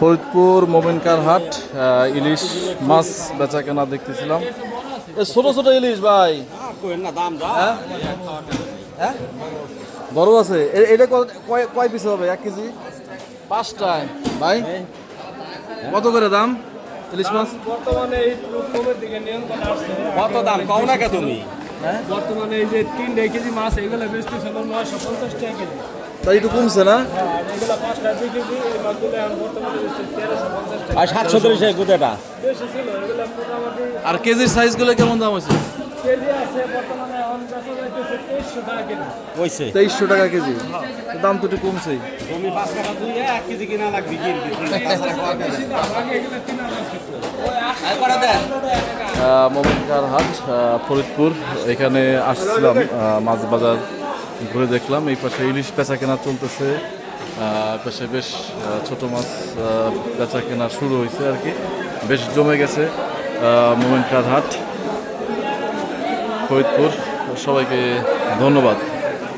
ফরিদপুর মোমিনকার হাট ইলিশ মাছ বেচা কেনা দেখতেছিলাম। এ ছোট ছোট ইলিশ ভাই। হ্যাঁ? হ্যাঁ? বড় আছে। এ- এটা কয় কয় পিস হবে? এক কেজি? পাঁচটায়। ভাই? কত করে দাম ইলিশ মাছ? বর্তমানে এই কমের দিকে নিয়ন্ত্রণ আসছে। কত দাম? কও না কে তুমি। বর্তমানে এই যে তিন কেজি মাছ এগুলো বেচতেছিল নয়শো পঞ্চাশ টাকা কেজি। তাই একটু কমছে না? আর সাতশো তিরিশ মোটামুটি আর কেজির সাইজগুলো কেমন দাম আছে তেইশশো টাকা কেজি। দাম তো একটু কমছেই। তুমি পাঁচ টাকা দুই এক কেজি কিনা লাগবে কি আগে এগুলো তিন হাজার ছিল মোমিনকার হাট ফরিদপুর। এখানে আসছিলাম মাছ বাজার ঘুরে দেখলাম। এই পাশে ইলিশ পেঁচা কেনা চলতেছে পাশে বেশ ছোটো মাছ পেঁচা কেনা শুরু হয়েছে আর কি। বেশ জমে গেছে মোমেন্টার হাট, ফরিদপুর। সবাইকে ধন্যবাদ।